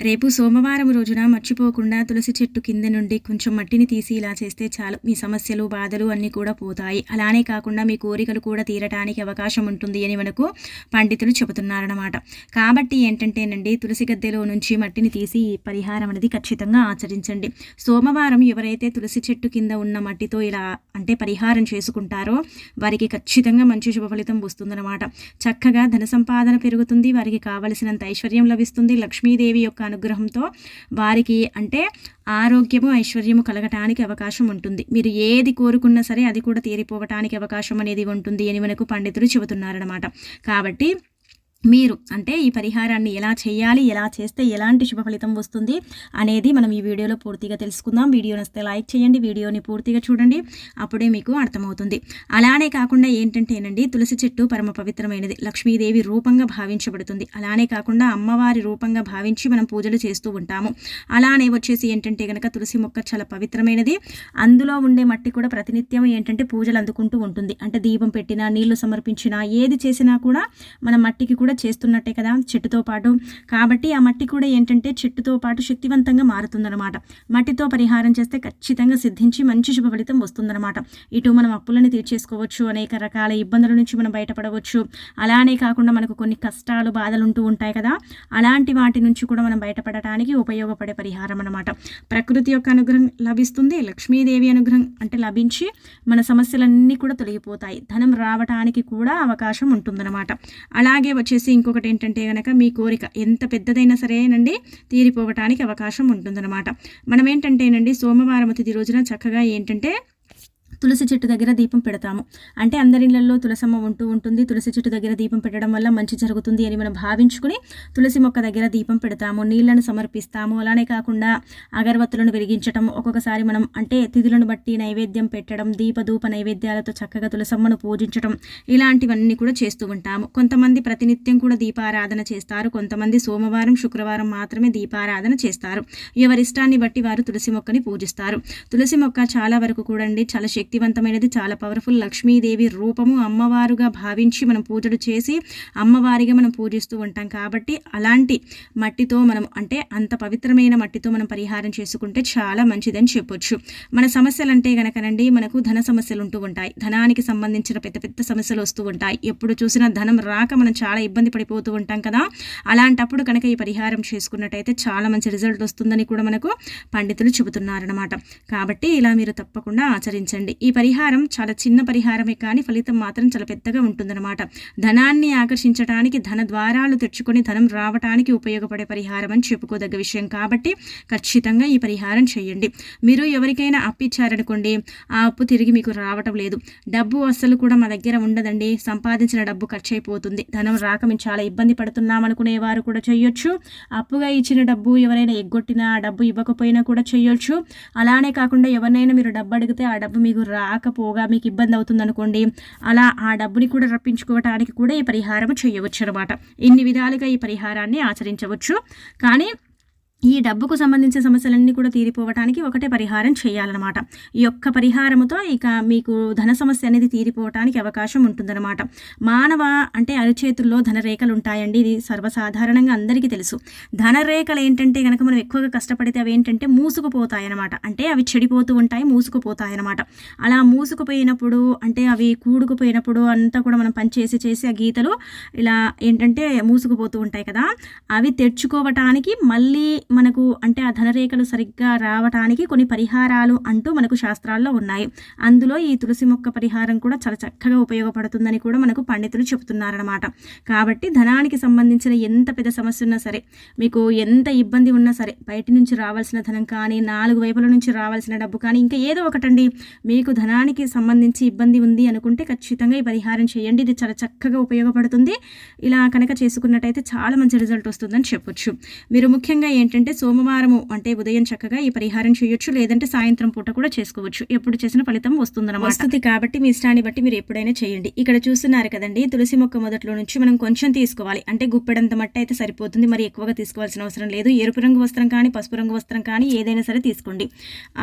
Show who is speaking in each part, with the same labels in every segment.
Speaker 1: రేపు సోమవారం రోజున మర్చిపోకుండా తులసి చెట్టు కింద నుండి కొంచెం మట్టిని తీసి ఇలా చేస్తే చాలు. మీ సమస్యలు బాధలు అన్నీ కూడా పోతాయి. అలానే కాకుండా మీ కోరికలు కూడా తీరటానికి అవకాశం ఉంటుంది అని మనకు పండితులు చెబుతున్నారన్నమాట. కాబట్టి ఏంటంటేనండి తులసి గద్దెలో నుంచి మట్టిని తీసి ఈ పరిహారం అనేది ఖచ్చితంగా ఆచరించండి. సోమవారం ఎవరైతే తులసి చెట్టు కింద ఉన్న మట్టితో ఇలా అంటే పరిహారం చేసుకుంటారో వారికి ఖచ్చితంగా మంచి శుభ ఫలితం వస్తుందన్నమాట. చక్కగా ధన సంపాదన పెరుగుతుంది వారికి కావలసినంత ఐశ్వర్యం లభిస్తుంది. లక్ష్మీదేవి యొక్క అనుగ్రహంతో వారికి అంటే ఆరోగ్యము ఐశ్వర్యము కలగటానికి అవకాశం ఉంటుంది. మీరు ఏది కోరుకున్నా సరే అది కూడా తీరిపోవటానికి అవకాశం అనేది ఉంటుంది అని మనకు పండితులు చెబుతున్నారనమాట కాబట్టి మీరు అంటే ఈ పరిహారాన్ని ఎలా చేయాలి ఎలా చేస్తే ఎలాంటి శుభ ఫలితం వస్తుంది అనేది మనం ఈ వీడియోలో పూర్తిగా తెలుసుకుందాం. వీడియో నస్తే లైక్ చేయండి వీడియోని పూర్తిగా చూడండి అప్పుడే మీకు అర్థమవుతుంది. అలానే కాకుండా ఏంటంటేనండి తులసి చెట్టు పరమ పవిత్రమైనది లక్ష్మీదేవి రూపంగా భావించబడుతుంది. అలానే కాకుండా అమ్మవారి రూపంగా భావించి మనం పూజలు చేస్తూ ఉంటాము. అలానే వచ్చేసి ఏంటంటే కనుక తులసి మొక్క చాలా పవిత్రమైనది. అందులో ఉండే మట్టి కూడా ప్రతినిత్యం ఏంటంటే పూజలు అందుకుంటూ ఉంటుంది. అంటే దీపం పెట్టినా నీళ్ళు సమర్పించినా ఏది చేసినా కూడా మన మట్టికి కూడా చేస్తున్నట్టే కదా చెట్టుతో పాటు. కాబట్టి ఆ మట్టి కూడా ఏంటంటే చెట్టుతో పాటు శక్తివంతంగా మారుతుందన్నమాట. మట్టితో పరిహారం చేస్తే ఖచ్చితంగా సిద్ధించి మంచి శుభ ఫలితం వస్తుందన్నమాట. ఇటు మనం అప్పులను తీర్చేసుకోవచ్చు అనేక రకాల ఇబ్బందుల నుంచి మనం బయటపడవచ్చు. అలానే కాకుండా మనకు కొన్ని కష్టాలు బాధలు ఉంటూ ఉంటాయి కదా. అలాంటి వాటి నుంచి కూడా మనం బయటపడటానికి ఉపయోగపడే పరిహారం అనమాట ప్రకృతి యొక్క అనుగ్రహం లభిస్తుంది లక్ష్మీదేవి అనుగ్రహం అంటే లభించి మన సమస్యలన్నీ కూడా తొలగిపోతాయి. ధనం రావటానికి కూడా అవకాశం ఉంటుందన్నమాట. అలాగే వచ్చేసి వచ్చేసి ఇంకొకటి ఏంటంటే కనుక మీ కోరిక ఎంత పెద్దదైనా సరేనండి తీరిపోవటానికి అవకాశం ఉంటుందన్నమాట. మనం ఏంటంటేనండి సోమవారం తిది రోజున చక్కగా ఏంటంటే తులసి చెట్టు దగ్గర దీపం పెడతాము. అంటే అందరిళ్ళలో తులసమ్మ ఉంటూ ఉంటుంది. తులసి చెట్టు దగ్గర దీపం పెట్టడం వల్ల మంచి జరుగుతుంది అని మనం భావించుకుని తులసి మొక్క దగ్గర దీపం పెడతాము. నీళ్ళను సమర్పిస్తాము. అలానే కాకుండా అగరబత్తులను వెలిగించటం ఒక్కొక్కసారి మనం అంటే తిథులను బట్టి నైవేద్యం పెట్టడం దీపధూప నైవేద్యాలతో చక్కగా తులసమ్మను పూజించడం ఇలాంటివన్నీ కూడా చేస్తూ ఉంటాము. కొంతమంది ప్రతినిత్యం కూడా దీపారాధన చేస్తారు. కొంతమంది సోమవారం శుక్రవారం మాత్రమే దీపారాధన చేస్తారు. ఎవరిష్టాన్ని బట్టి వారు తులసి మొక్కని పూజిస్తారు. తులసి మొక్క చాలా వరకు కూడా అండి చాలా శక్తివంతమైనది చాలా పవర్ఫుల్ లక్ష్మీదేవి రూపము అమ్మవారుగా భావించి మనం పూజలు చేసి అమ్మవారిగా మనం పూజిస్తూ ఉంటాం. కాబట్టి అలాంటి మట్టితో మనం అంటే అంత పవిత్రమైన మట్టితో మనం పరిహారం చేసుకుంటే చాలా మంచిదని చెప్పొచ్చు. మన సమస్యలు అంటే గనకనండి మనకు ధన సమస్యలు ఉంటూ ఉంటాయి. ధనానికి సంబంధించిన పెద్ద పెద్ద సమస్యలు వస్తూ ఉంటాయి. ఎప్పుడు చూసినా ధనం రాక మనం చాలా ఇబ్బంది పడిపోతూ ఉంటాం కదా. అలాంటప్పుడు కనుక ఈ పరిహారం చేసుకున్నట్టయితే చాలా మంచి రిజల్ట్ వస్తుందని కూడా మనకు పండితులు చెబుతున్నారనమాట కాబట్టి ఇలా మీరు తప్పకుండా ఆచరించండి. ఈ పరిహారం చాలా చిన్న పరిహారమే కానీ ఫలితం మాత్రం చాలా పెద్దగా ఉంటుందన్నమాట. ధనాన్ని ఆకర్షించడానికి ధన ద్వారాలు తెచ్చుకొని ధనం రావడానికి ఉపయోగపడే పరిహారం అని చెప్పుకోదగ్గ విషయం కాబట్టి ఖచ్చితంగా ఈ పరిహారం చేయండి. మీరు ఎవరికైనా అప్పు ఇచ్చారనుకోండి ఆ అప్పు తిరిగి మీకు రావటం లేదు. డబ్బు అస్సలు కూడా మా దగ్గర ఉండదండి. సంపాదించిన డబ్బు ఖర్చు అయిపోతుంది ధనం రాక మేము చాలా ఇబ్బంది పడుతున్నామనుకునే వారు కూడా చేయొచ్చు. అప్పుగా ఇచ్చిన డబ్బు ఎవరైనా ఎగ్గొట్టినా ఆ డబ్బు ఇవ్వకపోయినా కూడా చేయొచ్చు. అలానే కాకుండా ఎవరినైనా మీరు డబ్బు అడిగితే ఆ డబ్బు మీకు రాకపోగా మీకు ఇబ్బంది అవుతుందనుకోండి అలా ఆ డబ్బుని కూడా రప్పించుకోవటానికి కూడా ఈ పరిహారం చేయవచ్చు అనమాట ఇన్ని విధాలుగా ఈ పరిహారాన్ని ఆచరించవచ్చు. కానీ ఈ డబ్బుకు సంబంధించిన సమస్యలన్నీ కూడా తీరిపోవటానికి ఒకటే పరిహారం చేయాలన్నమాట. ఈ యొక్క పరిహారముతో ఇక మీకు ధన సమస్య అనేది తీరిపోవటానికి అవకాశం ఉంటుందన్నమాట. మానవ అంటే అరిచేతుల్లో ధనరేఖలు ఉంటాయండి. ఇది సర్వసాధారణంగా అందరికీ తెలుసు. ధనరేఖలు ఏంటంటే కనుక మనం ఎక్కువగా కష్టపడితే అవి ఏంటంటే మూసుకుపోతాయి అనమాట అంటే అవి చెడిపోతూ ఉంటాయి మూసుకుపోతాయన్నమాట. అలా మూసుకుపోయినప్పుడు అంటే అవి కూడుకుపోయినప్పుడు అంతా కూడా మనం పనిచేసి చేసి ఆ గీతలు ఇలా ఏంటంటే మూసుకుపోతూ ఉంటాయి కదా. అవి తెచ్చుకోవటానికి మళ్ళీ మనకు అంటే ఆ ధనరేఖలు సరిగ్గా రావటానికి కొన్ని పరిహారాలు అంటూ మనకు శాస్త్రాల్లో ఉన్నాయి. అందులో ఈ తులసి మొక్క పరిహారం కూడా చాలా చక్కగా ఉపయోగపడుతుందని కూడా మనకు పండితులు చెబుతున్నారనమాట కాబట్టి ధనానికి సంబంధించిన ఎంత పెద్ద సమస్య ఉన్నా సరే మీకు ఎంత ఇబ్బంది ఉన్నా సరే బయట నుంచి రావాల్సిన ధనం కానీ నాలుగు వైపుల నుంచి రావాల్సిన డబ్బు కానీ ఇంకా ఏదో ఒకటండి. మీకు ధనానికి సంబంధించి ఇబ్బంది ఉంది అనుకుంటే ఖచ్చితంగా ఈ పరిహారం చేయండి. ఇది చాలా చక్కగా ఉపయోగపడుతుంది. ఇలా కనుక చేసుకున్నట్టయితే చాలా మంచి రిజల్ట్ వస్తుందని చెప్పొచ్చు. మీరు ముఖ్యంగా ఏంటంటే ఏంటంటే సోమవారము అంటే ఉదయం చక్కగా ఈ పరిహారం చేయొచ్చు లేదంటే సాయంత్రం పూట కూడా చేసుకోవచ్చు. ఎప్పుడు చేసిన ఫలితం వస్తుందన్నమాట. వస్తుంది కాబట్టి మీ ఇష్టాన్ని బట్టి మీరు ఎప్పుడైనా చేయండి. ఇక్కడ చూస్తున్నారు కదండి తులసి మొక్క మొదట్లో నుంచి మనం కొంచెం తీసుకోవాలి. అంటే గుప్పెడంత మట్టి అయితే సరిపోతుంది మరి ఎక్కువగా తీసుకోవాల్సిన అవసరం లేదు. ఎరుపు రంగు వస్త్రం కానీ పసుపు రంగు వస్త్రం కానీ ఏదైనా సరే తీసుకోండి.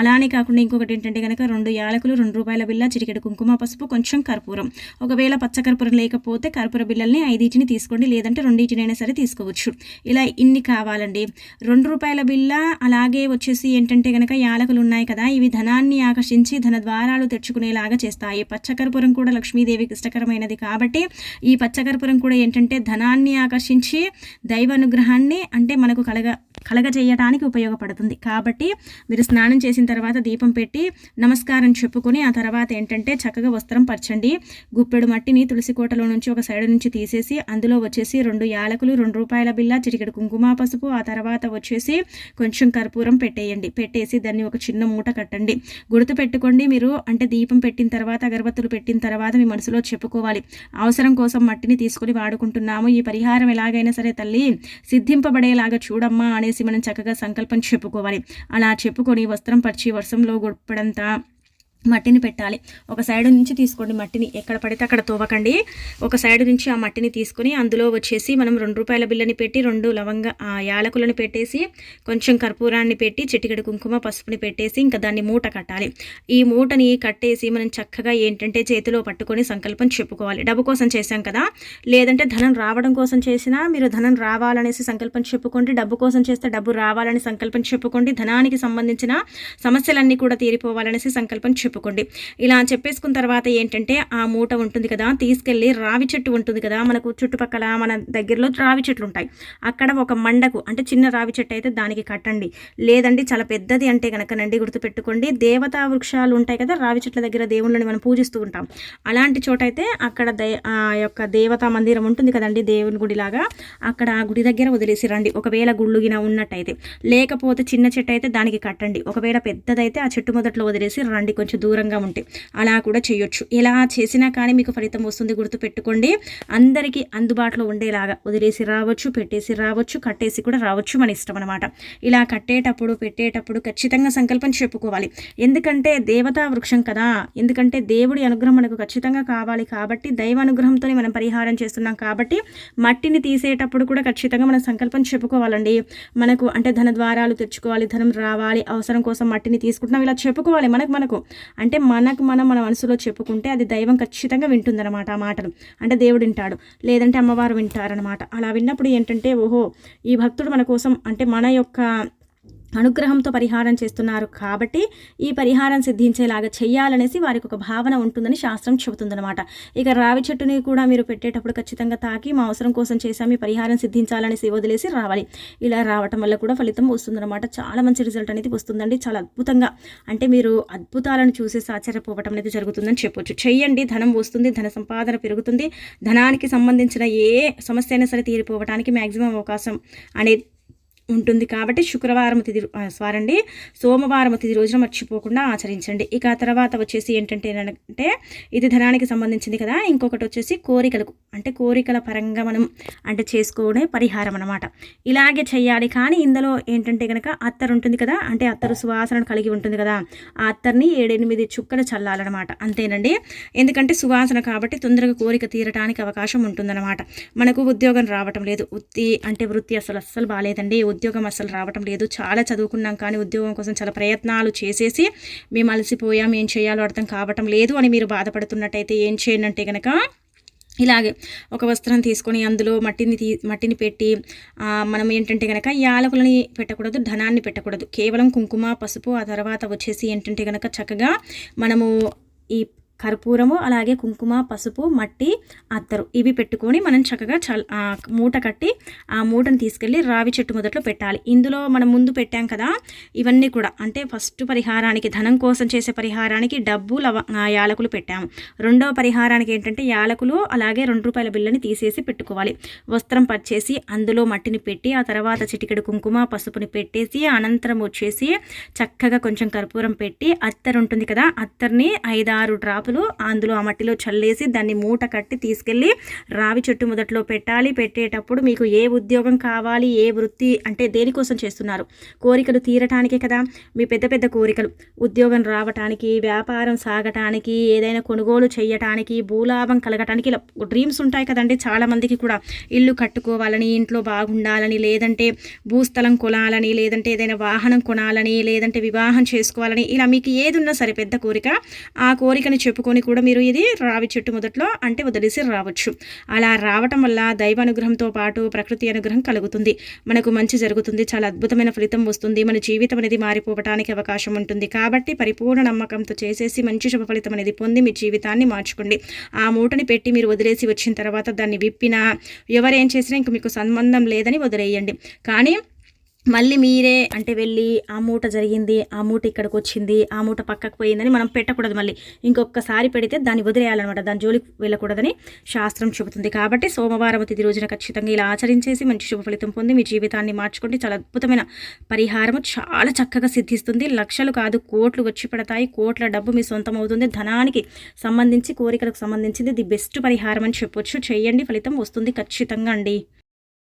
Speaker 1: అలానే కాకుండా ఇంకొకటి ఏంటంటే కనుక రెండు యాలకులు రెండు రూపాయల బిల్ల చిరికెడు కుంకుమ పసుపు కొంచెం కర్పూరం. ఒకవేళ పచ్చ కర్పూరం లేకపోతే కర్పూర బిల్లల్ని ఐదింటిని తీసుకోండి లేదంటే రెండింటినైనా సరే తీసుకోవచ్చు. ఇలా ఇన్ని కావాలండి. రెండు రెండు రూపాయల బిల్ల అలాగే వచ్చేసి ఏంటంటే కనుక యాలకులు ఉన్నాయి కదా ఇవి ధనాన్ని ఆకర్షించి ధన ద్వారాలు తెచ్చుకునేలాగా చేస్తాయి. పచ్చకర్పూరం కూడా లక్ష్మీదేవికి ఇష్టకరమైనది కాబట్టి ఈ పచ్చకర్పూరం కూడా ఏంటంటే ధనాన్ని ఆకర్షించి దైవ అనుగ్రహాన్ని అంటే మనకు కలగ కలగజేయడానికి ఉపయోగపడుతుంది. కాబట్టి మీరు స్నానం చేసిన తర్వాత దీపం పెట్టి నమస్కారం చెప్పుకొని ఆ తర్వాత ఏంటంటే చక్కగా వస్త్రం పరచండి. గుప్పెడు మట్టిని తులసి కోటలో నుంచి ఒక సైడ్ నుంచి తీసేసి అందులో వచ్చేసి రెండు యాలకులు రెండు రూపాయల బిల్ల చిటికెడు కుంకుమ పసుపు ఆ తర్వాత వచ్చేసి కొంచెం కర్పూరం పెట్టేయండి. పెట్టేసి దాన్ని ఒక చిన్న మూట కట్టండి. గుర్తు పెట్టుకోండి మీరు అంటే దీపం పెట్టిన తర్వాత అగరబత్తులు పెట్టిన తర్వాత మీ మనసులో చెప్పుకోవాలి. అవసరం కోసం మట్టిని తీసుకొని వాడుకుంటున్నాము. ఈ పరిహారం ఎలాగైనా సరే తల్లి సిద్ధింపబడేలాగా చూడమ్మా అనే అనేసి మనం చక్కగా సంకల్పం చెప్పుకోవాలి. అలా చెప్పుకొని వస్త్రం పరిచి వర్షంలో గొప్పడంతా మట్టిని పెట్టాలి. ఒక సైడ్ నుంచి తీసుకోండి మట్టిని. ఎక్కడ పడితే అక్కడ తోవకండి. ఒక సైడ్ నుంచి ఆ మట్టిని తీసుకొని అందులో వచ్చేసి మనం రెండు రూపాయల బిల్లని పెట్టి రెండు లవంగ యాలకులను పెట్టేసి కొంచెం కర్పూరాన్ని పెట్టి చిటికెడు కుంకుమ పసుపుని పెట్టేసి ఇంకా దాన్ని మూట కట్టాలి. ఈ మూటని కట్టేసి మనం చక్కగా ఏంటంటే చేతిలో పట్టుకొని సంకల్పం చెప్పుకోవాలి. డబ్బు కోసం చేశాం కదా. లేదంటే ధనం రావడం కోసం చేసినా మీరు ధనం రావాలనేసి సంకల్పం చెప్పుకోండి. డబ్బు కోసం చేస్తే డబ్బు రావాలని సంకల్పం చెప్పుకోండి. ధనానికి సంబంధించిన సమస్యలన్నీ కూడా తీరిపోవాలనేసి సంకల్పం చెప్పుకోండి ఇలా చెప్పేసుకున్న తర్వాత ఏంటంటే ఆ మూట ఉంటుంది కదా తీసుకెళ్ళి రావి చెట్టు ఉంటుంది కదా మనకు చుట్టుపక్కల మన దగ్గరలో రావి చెట్లు ఉంటాయి. అక్కడ ఒక మండకు అంటే చిన్న రావి చెట్టు అయితే దానికి కట్టండి. లేదండి చాలా పెద్దది అంటే కనుక నండి గుర్తుపెట్టుకోండి. దేవతా వృక్షాలు ఉంటాయి కదా రావి చెట్ల దగ్గర దేవుళ్ళని మనం పూజిస్తూ ఉంటాం. అలాంటి చోట అయితే అక్కడ దే ఆ యొక్క దేవతా మందిరం ఉంటుంది కదండి దేవుని గుడిలాగా. అక్కడ ఆ గుడి దగ్గర వదిలేసి రండి. ఒకవేళ గుళ్ళుగిన ఉన్నట్టయితే. లేకపోతే చిన్న చెట్టు అయితే దానికి కట్టండి. ఒకవేళ పెద్దదైతే ఆ చెట్టు మొదట్లో వదిలేసి రండి. కొంచెం దూరంగా ఉంటే. అలా కూడా చేయొచ్చు. ఎలా చేసినా కానీ మీకు ఫలితం వస్తుంది. గుర్తుపెట్టుకోండి. అందరికీ అందుబాటులో ఉండేలాగా వదిలేసి రావచ్చు పెట్టేసి రావచ్చు కట్టేసి కూడా రావచ్చు మన ఇష్టం అనమాట ఇలా కట్టేటప్పుడు పెట్టేటప్పుడు ఖచ్చితంగా సంకల్పం చెప్పుకోవాలి. ఎందుకంటే దేవతా వృక్షం కదా. ఎందుకంటే దేవుడి అనుగ్రహం మనకు ఖచ్చితంగా కావాలి కాబట్టి దైవ అనుగ్రహంతో మనం పరిహారం చేస్తున్నాం కాబట్టి మట్టిని తీసేటప్పుడు కూడా ఖచ్చితంగా మనం సంకల్పం చెప్పుకోవాలండి. మనకు అంటే ధన ద్వారాలు తెచ్చుకోవాలి ధనం రావాలి అవసరం కోసం మట్టిని తీసుకుంటున్నాం. ఇలా చెప్పుకోవాలి మనకు మనకు. అంటే మనకు మనం మన మనసులో చెప్పుకుంటే అది దైవం ఖచ్చితంగా వింటుందన్నమాట ఆ మాటలు. అంటే దేవుడు వింటాడు. లేదంటే అమ్మవారు వింటారనమాట అలా విన్నప్పుడు ఏంటంటే ఓహో ఈ భక్తుడు మన కోసం అంటే మన యొక్క అనుగ్రహంతో పరిహారం చేస్తున్నారు కాబట్టి ఈ పరిహారం సిద్ధించేలాగా చేయాలనేసి వారికి ఒక భావన ఉంటుందని శాస్త్రం చెబుతుందనమాట ఇక రావి చెట్టుని కూడా మీరు పెట్టేటప్పుడు ఖచ్చితంగా తాకి మా అవసరం కోసం చేసాము ఈ పరిహారం సిద్ధించాలనేసి వదిలేసి రావాలి. ఇలా రావటం వల్ల కూడా ఫలితం వస్తుందన్నమాట. చాలా మంచి రిజల్ట్ అనేది వస్తుందండి. చాలా అద్భుతంగా అంటే మీరు అద్భుతాలను చూసేసి ఆశ్చర్యపోవటం అనేది జరుగుతుందని చెప్పొచ్చు. చెయ్యండి ధనం వస్తుంది ధన సంపాదన పెరుగుతుంది. ధనానికి సంబంధించిన ఏ సమస్య అయినా సరే తీరిపోవడానికి మ్యాక్సిమం అవకాశం అనేది ఉంటుంది కాబట్టి శుక్రవారం తిది సారండి సోమవారం తిది రోజున మర్చిపోకుండా ఆచరించండి. ఇక తర్వాత వచ్చేసి ఏంటంటే అంటే ఇది ధనానికి సంబంధించింది కదా. ఇంకొకటి వచ్చేసి కోరికలకు అంటే కోరికల పరంగా మనం అంటే చేసుకునే పరిహారం అనమాట ఇలాగే చేయాలి. కానీ ఇందులో ఏంటంటే కనుక అత్తరు ఉంటుంది కదా అంటే అత్తరు సువాసన కలిగి ఉంటుంది కదా ఆ అత్తర్ని ఏడెనిమిది చుక్కలు చల్లాలన్నమాట. అంతేనండి. ఎందుకంటే సువాసన కాబట్టి తొందరగా కోరిక తీరటానికి అవకాశం ఉంటుందన్నమాట. మనకు ఉద్యోగం రావటం లేదు. వృత్తి అంటే వృత్తి అసలు అస్సలు బాగాలేదండి. ఉద్యోగం అసలు రావటం లేదు. చాలా చదువుకున్నాం కానీ ఉద్యోగం కోసం చాలా ప్రయత్నాలు చేసేసి మేము అలసిపోయాం. ఏం చేయాలో అర్థం కావటం లేదు అని మీరు బాధపడుతున్నట్టయితే ఏం చేయండి అంటే కనుక ఇలాగే ఒక వస్త్రం తీసుకొని అందులో మట్టిని తీ మట్టిని పెట్టి మనం ఏంటంటే కనుక యాలకులని పెట్టకూడదు ధనాన్ని పెట్టకూడదు. కేవలం కుంకుమ పసుపు ఆ తర్వాత వచ్చేసి ఏంటంటే కనుక చక్కగా మనము ఈ కర్పూరము అలాగే కుంకుమ పసుపు మట్టి అత్తరు. ఇవి పెట్టుకొని మనం చక్కగా చల్ మూట కట్టి ఆ మూటను తీసుకెళ్ళి రావి చెట్టు మొదట్లో పెట్టాలి. ఇందులో మనం ముందు పెట్టాం కదా ఇవన్నీ కూడా. అంటే ఫస్ట్ పరిహారానికి ధనం కోసం చేసే పరిహారానికి డబ్బు లవ యాలకులు పెట్టాము. రెండవ పరిహారానికి ఏంటంటే యాలకులు అలాగే రెండు రూపాయల బిల్లని తీసేసి పెట్టుకోవాలి. వస్త్రం పచ్చేసి అందులో మట్టిని పెట్టి ఆ తర్వాత చిటికెడు కుంకుమ పసుపుని పెట్టేసి అనంతరం వచ్చేసి చక్కగా కొంచెం కర్పూరం పెట్టి అత్తరు ఉంటుంది కదా అత్తర్ని ఐదారు డ్రాప్ ఆకులు అందులో ఆ మట్టిలో చల్లేసి దాన్ని మూట కట్టి తీసుకెళ్ళి రావి చెట్టు మొదట్లో పెట్టాలి. పెట్టేటప్పుడు మీకు ఏ ఉద్యోగం కావాలి ఏ వృత్తి అంటే దేనికోసం చేస్తున్నారు? కోరికలు తీరటానికే కదా? మీ పెద్ద పెద్ద కోరికలు. ఉద్యోగం రావటానికి వ్యాపారం సాగటానికి ఏదైనా కొనుగోలు చేయటానికి భూలాభం కలగటానికి ఇలా డ్రీమ్స్ ఉంటాయి కదండి చాలామందికి కూడా. ఇల్లు కట్టుకోవాలని ఇంట్లో బాగుండాలని లేదంటే భూస్థలం కొనాలని లేదంటే ఏదైనా వాహనం కొనాలని లేదంటే వివాహం చేసుకోవాలని ఇలా మీకు ఏది ఉన్నా సరే పెద్ద కోరిక ఆ కోరికని చెప్పు చెప్పుకొని కూడా మీరు ఇది రావి చెట్టు మొదట్లో అంటే వదిలేసి రావచ్చు. అలా రావటం వల్ల దైవ అనుగ్రహంతో పాటు ప్రకృతి అనుగ్రహం కలుగుతుంది. మనకు మంచి జరుగుతుంది. చాలా అద్భుతమైన ఫలితం వస్తుంది. మన జీవితం అనేది మారిపోవటానికి అవకాశం ఉంటుంది. కాబట్టి పరిపూర్ణ నమ్మకంతో చేసేసి మంచి శుభ ఫలితం అనేది పొంది మీ జీవితాన్ని మార్చుకోండి. ఆ మూటని పెట్టి మీరు వదిలేసి వచ్చిన తర్వాత దాన్ని విప్పినా ఎవరేం చేసినా ఇంక మీకు సంబంధం లేదని వదిలేయండి. కానీ మళ్ళీ మీరే అంటే వెళ్ళి ఆ మూట జరిగింది ఆ మూట ఇక్కడికి వచ్చింది ఆ మూట పక్కకు పోయిందని మనం పెట్టకూడదు మళ్ళీ. ఇంకొకసారి పెడితే దాన్ని వదిలేయాలన్నమాట. దాని జోలికి వెళ్ళకూడదని శాస్త్రం చెబుతుంది. కాబట్టి సోమవారం తిది రోజున ఖచ్చితంగా ఇలా ఆచరించేసి మంచి శుభ ఫలితం పొంది మీ జీవితాన్ని మార్చుకోండి. చాలా అద్భుతమైన పరిహారము. చాలా చక్కగా సిద్ధిస్తుంది. లక్షలు కాదు కోట్లు వచ్చి పడతాయి. కోట్ల డబ్బు మీ సొంతం అవుతుంది. ధనానికి సంబంధించి కోరికలకు సంబంధించింది ది బెస్ట్ పరిహారం అని చెప్పొచ్చు. చేయండి ఫలితం వస్తుంది ఖచ్చితంగా అండి.